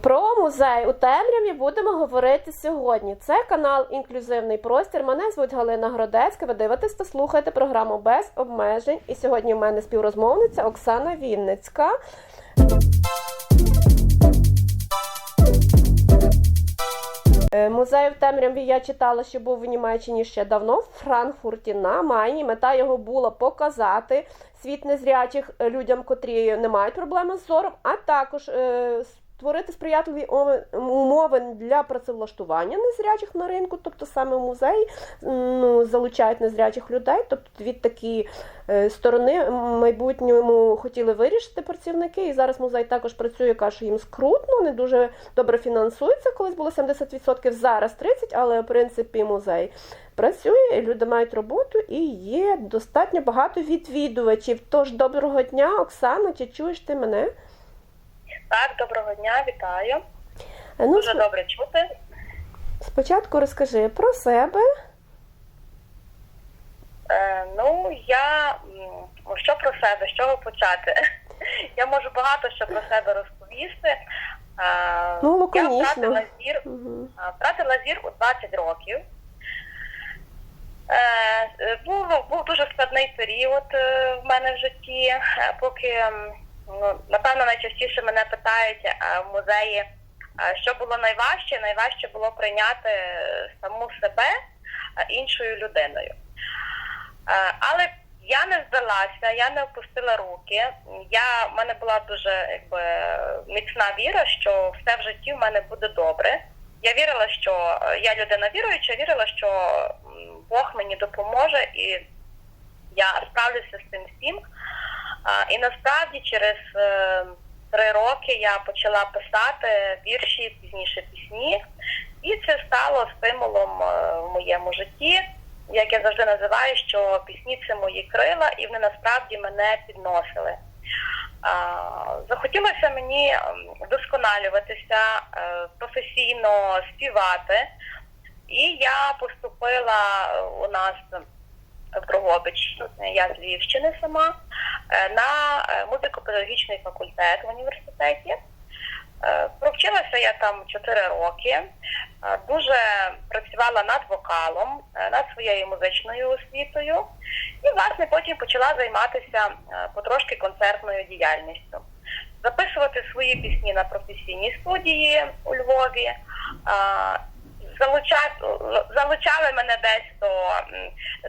Про музей у темряві будемо говорити сьогодні. Це канал Інклюзивний простір. Мене звуть Галина Гродецька. Ви дивитесь та слухаєте програму без обмежень. І сьогодні у мене співрозмовниця Оксана Вінницька. Е, Музей в темряві я читала, що був в Німеччині ще давно, в Франкфурті на Майні. Мета його була показати світ незрячих людям, котрі не мають проблеми з зором, а також е, створити сприятливі умови для працевлаштування незрячих на ринку, тобто саме музеї ну, залучають незрячих людей. Тобто дві такі е, сторони майбутньому хотіли вирішити працівники. І зараз музей також працює, каже, що їм скрутно, не дуже добре фінансується. Колись було 70%, зараз 30%, але в принципі музей працює, люди мають роботу і є достатньо багато відвідувачів. Тож доброго дня, Оксана, чи чуєш ти мене? Так, доброго дня, вітаю. Е, Ну, Дуже сп- добре чути. спочатку розкажи про себе. Е, ну, я що про себе, з чого почати? Я можу багато що про себе розповісти. Е, Ну, я втратила зір, Угу. втратила зір у 20 років. Е, був, був дуже складний період в мене в житті, поки ну, напевно найчастіше мене питають е, в музеї, е, що було найважче. Найважче було прийняти е, саму себе іншою людиною. Але я не здалася, я не опустила руки. Я, в мене була дуже якби, міцна віра, що все в житті в мене буде добре. Я вірила, що я людина віруюча, вірила, що Бог мені допоможе і я справлюся з цим всім. І насправді через е, три роки я почала писати вірші, пізніше пісні, і це стало стимулом е, в моєму житті. Як я завжди називаю, що пісні це мої крила, і вони насправді мене підносили. Захотілося мені вдосконалюватися, е, професійно співати. І я поступила у нас Дрогобич, я з Львівщини сама, е, на е, музико-педагогічний факультет в університеті. Е, Провчилася я там 4 роки, дуже працювала над вокалом, над своєю музичною освітою, і власне потім почала займатися потрошки концертною діяльністю. Записувати свої пісні на професійній студії у Львові. Залучати, залучали мене десь до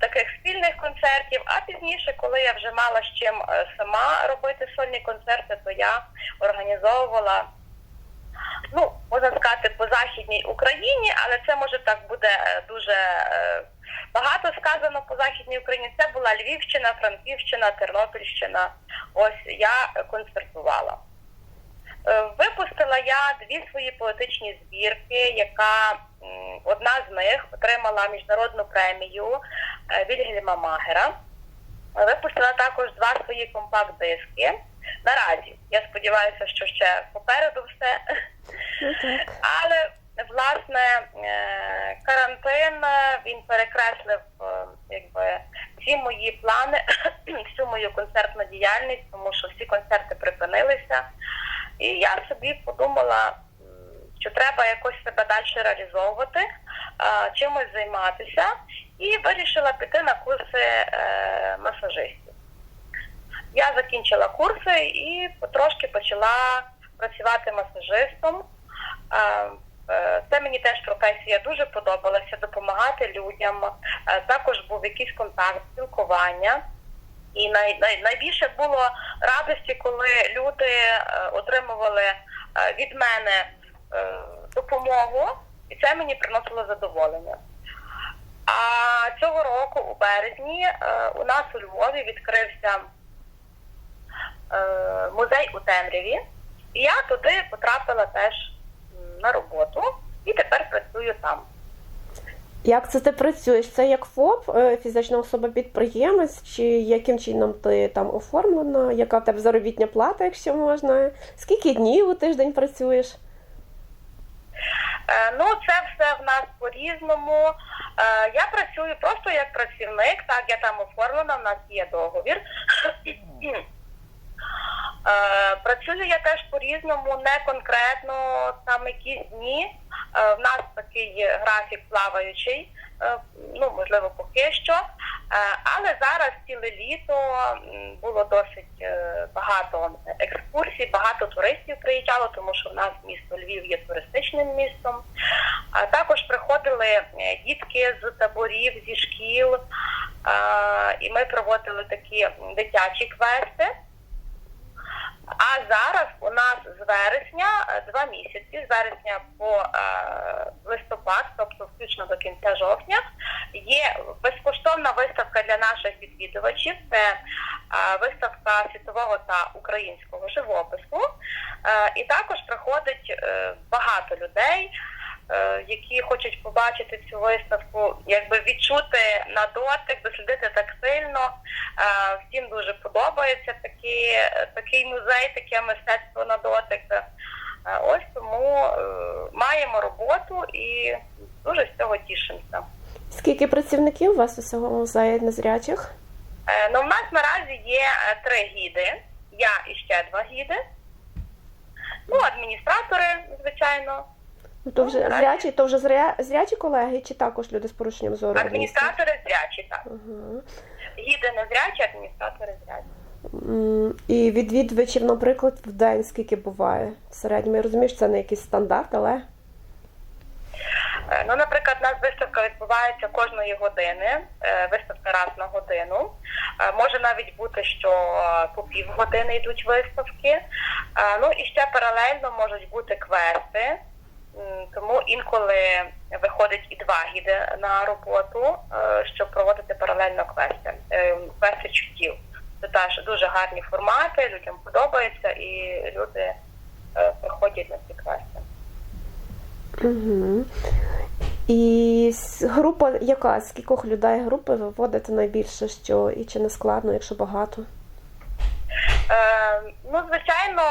таких спільних концертів. А пізніше, коли я вже мала з чим е, сама робити сольні концерти, то я організовувала. Ну, можна сказати, по західній Україні, але це може так буде е, дуже е, багато сказано по західній Україні. Це була Львівщина, Франківщина, Тернопільщина. Ось я концертувала. Е, Випустила я дві свої поетичні збірки, яка одна з них отримала міжнародну премію е, Вільгельма Магера. Випустила також два свої компакт-диски. Наразі я сподіваюся, що ще попереду все. Ну. Але власне е, карантин він перекреслив якби всі мої плани, всю мою концертну діяльність, тому що всі концерти припинилися. І я собі подумала, що треба якось себе далі реалізовувати, е, чимось займатися, і вирішила піти на курси е, масажистів. Я закінчила курси і потрошки почала працювати масажистом. Е, Це мені теж професія дуже подобалася допомагати людям. Також був якийсь контакт, спілкування. І най, най, найбільше було радості, коли люди е, отримували е, від мене е, допомогу, і це мені приносило задоволення. А цього року, у березні, у нас у Львові відкрився музей у темряві, і я туди потрапила теж на роботу і тепер працюю там. Як це ти працюєш? Це як ФОП, е, фізична особа підприємець, чи яким чином ти там оформлена? Яка в тебе заробітня плата, якщо можна? Скільки днів у тиждень працюєш? Е, Ну, це все в нас по-різному. Е, Я працюю просто як працівник, так, я там оформлена, в нас є договір. Е, Працюю я теж по-різному, не конкретно там якісь дні. Е, В нас такий графік плаваючий, е, ну можливо, поки що. Але зараз ціле літо було досить багато екскурсій, багато туристів приїжджало, тому що в нас місто Львів є туристичним містом. А також приходили дітки з таборів, зі шкіл, і ми проводили такі дитячі квести. А зараз у нас з вересня е, два місяці, з вересня по е, листопад, тобто включно до кінця жовтня, є безкоштовна виставка для наших відвідувачів. Це е, виставка світового та українського живопису. Е, і також приходить е, багато людей, які хочуть побачити цю виставку, якби відчути на дотик, дослідити тактильно. Е, Всім дуже подобається такий, такий музей, таке мистецтво на дотик. Е, Ось тому е, маємо роботу і дуже з цього тішимося. Скільки працівників у вас усього музею незрячих? Е, Ну, в нас наразі є е, три гіди. Я і ще два гіди. Ну, адміністратори, звичайно. Ну, то вже так. зрячі, то вже зря, зрячі колеги, чи також люди з порушенням зору? Адміністратори зрячі, так. Ага. Гіди не зрячі, адміністратори зрячі. І відвідувачів, наприклад, в день скільки буває в середньому? Я розумію, що це не якийсь стандарт, але Е, Ну, наприклад, у нас виставка відбувається кожної години, е, виставка раз на годину. Е, Може навіть бути, що по півгодини йдуть виставки. Ну і ще паралельно можуть бути квести. Тому інколи виходить і два гіди на роботу, е, щоб проводити паралельно квести. Е, Квести чуттів. Це теж дуже гарні формати, людям подобається, і люди е, приходять на ці квести. угу. І група яка? З кількох людей групи ви вводите найбільше, що і чи не складно, якщо багато? Е, ну, звичайно,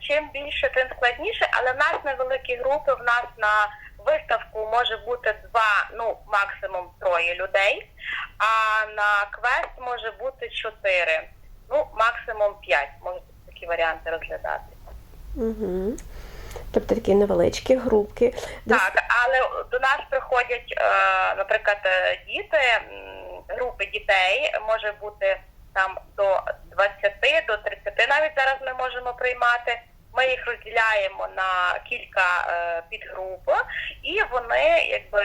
чим більше, тим складніше, але в нас невеликі групи, в нас на виставку може бути два, ну максимум троє людей, а на квест може бути чотири, ну максимум п'ять. Можете такі варіанти розглядати. Угу. Тобто такі невеличкі групки. Так, але до нас приходять, е, наприклад, е, діти, групи дітей може бути там до 20, до 30 навіть зараз ми можемо приймати. Ми їх розділяємо на кілька е, підгруп, і вони якби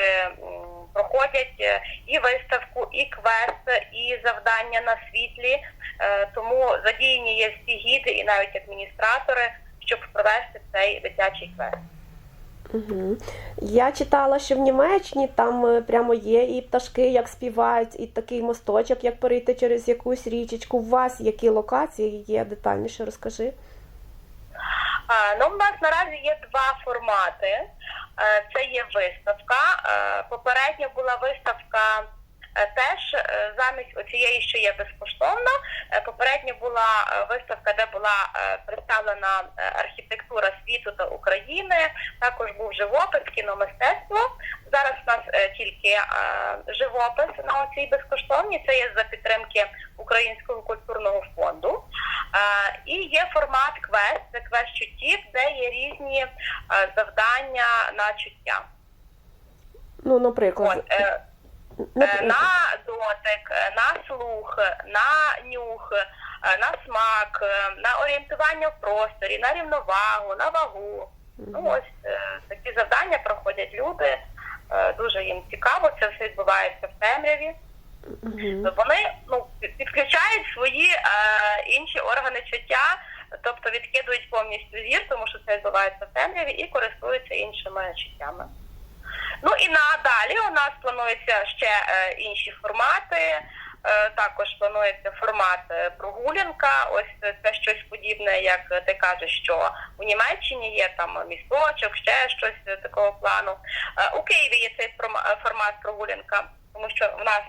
проходять е, і виставку, і квест, і завдання на світлі. Е, тому задіяні є всі гіди і навіть адміністратори, щоб провести цей дитячий квест. Угу. Я читала, що в Німеччині там прямо є і пташки, як співають, і такий мосточок, як перейти через якусь річечку. У вас які локації є детальніше, розкажи. А, Ну, у нас наразі є два формати. Е, Це є виставка. Е, Попередня була виставка е, теж е, замість оцієї, що є безкоштовна. Е, Попередня була е, виставка, де була е, представлена е, архітектура світу та України. Також був живопис, кіномистецтво. Зараз у нас е, тільки е, живопис на цій безкоштовній. Це є за підтримки Українського культурного фонду. Е, І є формат квест, це квест чуттів, де є різні е, завдання на чуття. Ну, наприклад, От, е, Е, на дотик, е, на слух, на нюх, е, на смак, е, на орієнтування в просторі, на рівновагу, на вагу. Ну ось е, такі завдання проходять люди. Е, Дуже їм цікаво, це все відбувається в темряві. Вони ну підключають свої е, інші органи чуття, тобто відкидують повністю зір, тому що це відбувається в темряві, і користуються іншими чуттями. Ну і надалі у нас плануються ще е, інші формати. Е, також планується формат е, прогулянка. Ось це- щось подібне, як ти кажеш, що у Німеччині є там місточок, ще щось такого плану. У Києві є цей форма- формат прогулянка, тому що в нас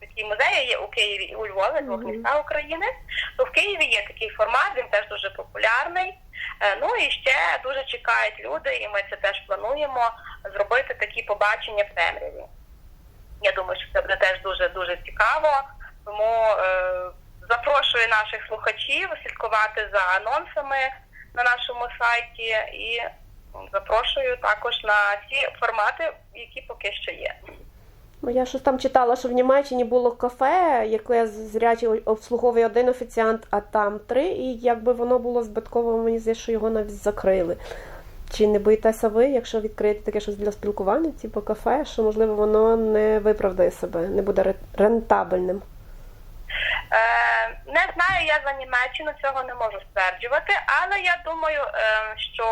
такі музеї є у Києві і у Львові, двох Мгм. містах України. То в Києві є такий формат, він теж дуже популярний. Ну і ще дуже чекають люди, і ми це теж плануємо зробити такі побачення в темряві. Я думаю, що це буде теж дуже дуже цікаво. Тому е, запрошую наших слухачів слідкувати за анонсами на нашому сайті і запрошую також на ті формати, які поки що є. Ну, я щось там читала, що в Німеччині було кафе, яке зрячий обслуговує один офіціант, а там три, і якби воно було збитково, мені здається, що його навіть закрили. Чи не боїтеся ви, якщо відкриєте таке щось для спілкування, типу кафе, що можливо воно не виправдає себе, не буде рентабельним? Е, не знаю, я за Німеччину цього не можу стверджувати, але я думаю, е, що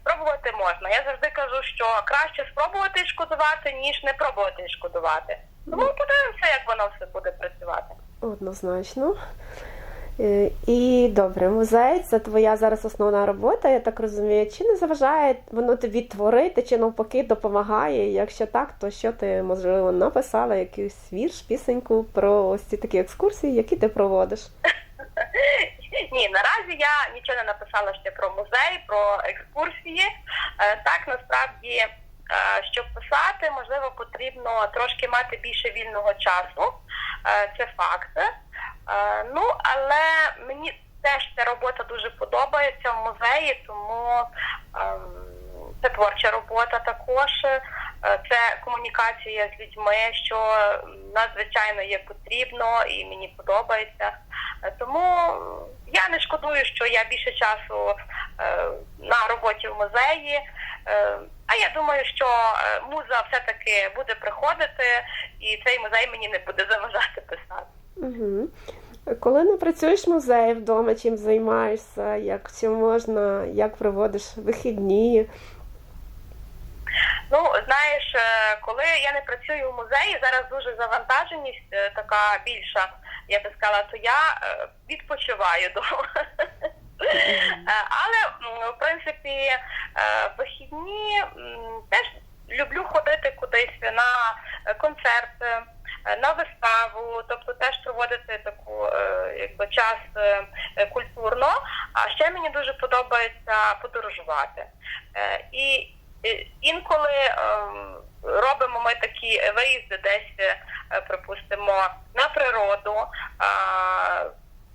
спробувати можна. Я завжди кажу, що краще спробувати і шкодувати, ніж не пробувати і шкодувати. Тому подивимося, як воно все буде працювати. Однозначно. Е, І добре, музей це твоя зараз основна робота, я так розумію. Чи не заважає воно тобі творити, чи навпаки допомагає? Якщо так, то що ти можливо написала якийсь вірш, пісеньку про ось ці такі екскурсії, які ти проводиш? Ні, наразі я нічого не написала ще про музей, про екскурсії. Е, Так насправді, щоб писати, можливо, потрібно трошки мати більше вільного часу. Е, Це факт. Е, Ну, але мені теж ця робота дуже подобається в музеї, тому ем, це творча робота також. Е, Це комунікація з людьми, що надзвичайно є потрібно і мені подобається. Е, Тому я не шкодую, що я більше часу е, на роботі в музеї. А я думаю, що муза все-таки буде приходити, і цей музей мені не буде заважати писати. Угу. Коли не працюєш в музеї вдома, чим займаєшся, як чим можна, як проводиш вихідні? Ну, знаєш, е, коли я не працюю в музеї, зараз дуже завантаженість е, така більша, я би сказала, то я е, відпочиваю вдома. Е, Але, в принципі, вихідні теж люблю ходити кудись на концерт, е, на виставу, тобто теж проводити таку якби час культурно. А ще мені дуже подобається подорожувати. І інколи ем, робимо ми такі виїзди десь, е, припустимо, на природу.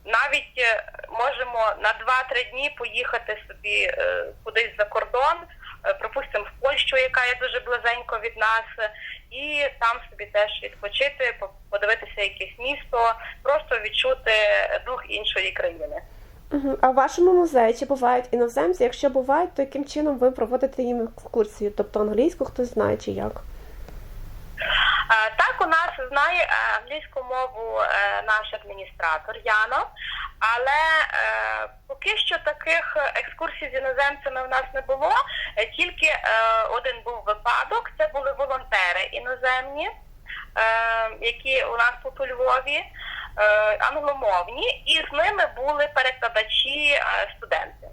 Навіть е, можемо на 2-3 дні поїхати собі е, кудись за кордон, е, припустимо, в Польщу, яка є дуже близенько від нас, е, і там собі теж відпочити, по- подивитися якесь місто, просто відчути дух іншої країни. А в вашому музеї чи бувають іноземці? Якщо бувають, то яким чином ви проводите їм екскурсію? Тобто англійську хтось знає чи як? Е, Так, у нас знає е, англійську мову е, наш адміністратор Яно, але поки що таких екскурсій з іноземцями в нас не було. Тільки один був випадок. Це були волонтери іноземні, які у нас тут у Львові, англомовні, і з ними були перекладачі е, студенти.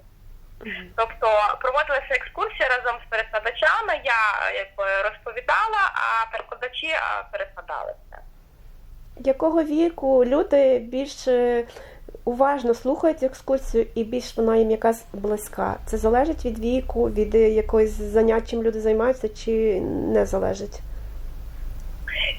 Тобто проводилася екскурсія разом з перекладачами. Я е, якби розповідала, а перекладачі е, перекладали це. Якого віку люди більш е, уважно слухають екскурсію і більш вона їм якась близька? Це залежить від віку, від е, якоїсь занять, чим люди займаються, чи не залежить?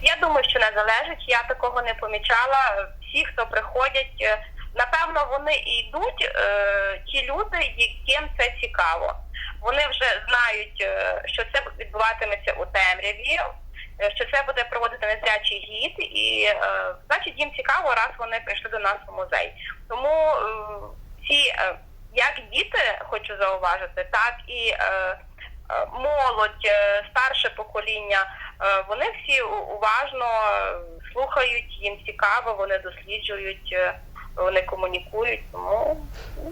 Я думаю, що не залежить. Я такого не помічала. Всі, хто приходять, е, напевно, вони і йдуть, е, ті люди, яким це цікаво. Вони вже знають, е, що це відбуватиметься у темряві, що це буде проводити незрячий гід, і е, значить їм цікаво, раз вони прийшли до нас у музей. Тому е, ці е, як діти, хочу зауважити, так і е, молодь, е, старше покоління, вони всі уважно е, слухають, їм цікаво, вони досліджують, е, вони комунікують. Тому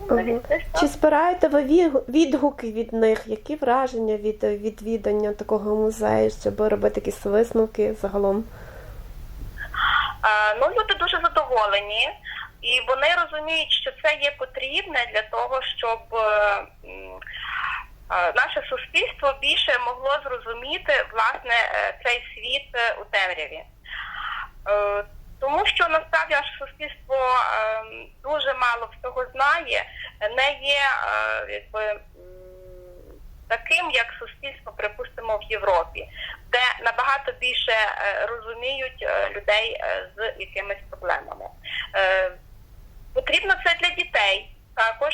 ну. Чи збираєте ви відгуки від них? Які враження від е, відвідання такого музею, щоб робити якісь висновки загалом? Е, Ну, люди дуже задоволені, і вони розуміють, що це є потрібне для того, щоб е, е, наше суспільство більше могло зрозуміти власне е, цей світ е, у темряві. Е, Тому що насправді наше суспільство дуже мало всього знає, не є якби таким, як суспільство, припустимо, в Європі, де набагато більше розуміють людей з якимись проблемами. Потрібно це для дітей. Також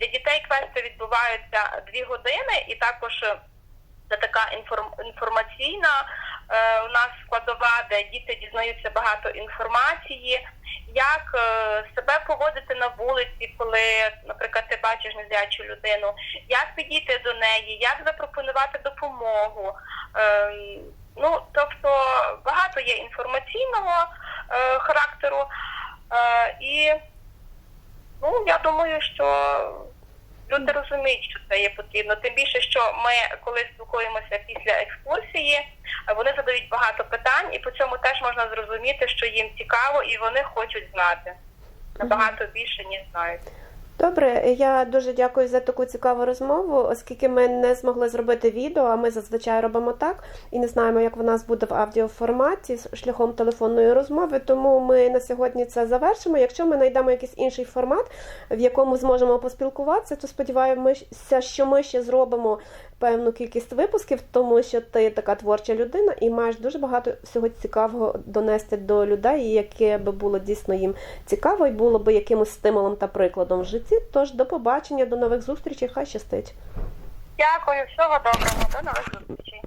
для дітей квести відбуваються дві години, і також е, це така інформ- інформаційна е, у нас складова, де діти дізнаються багато інформації, як е, себе поводити на вулиці, коли, наприклад, ти бачиш незрячу людину, як підійти до неї, як запропонувати допомогу. Ем, ну, тобто багато є інформаційного характеру, і ну, я думаю, що люди розуміють, що це є потрібно. Тим більше, що ми, коли спілкуємося після екскурсії, вони задають багато питань, і по цьому теж можна зрозуміти, що їм цікаво і вони хочуть знати набагато більше, ніж знають. Добре, я дуже дякую за таку цікаву розмову, оскільки ми не змогли зробити відео, а ми зазвичай робимо так і не знаємо, як в нас буде в аудіоформаті шляхом телефонної розмови. Тому ми на сьогодні це завершимо. Якщо ми знайдемо якийсь інший формат, в якому зможемо поспілкуватися, то сподіваємося, що ми ще зробимо певну кількість випусків, тому що ти така творча людина і маєш дуже багато всього цікавого донести до людей, яке би було дійсно їм цікаво і було би якимось стимулом та прикладом в житті. Тож до побачення, до нових зустрічей, хай щастить. Дякую, всього доброго, до нових зустрічей.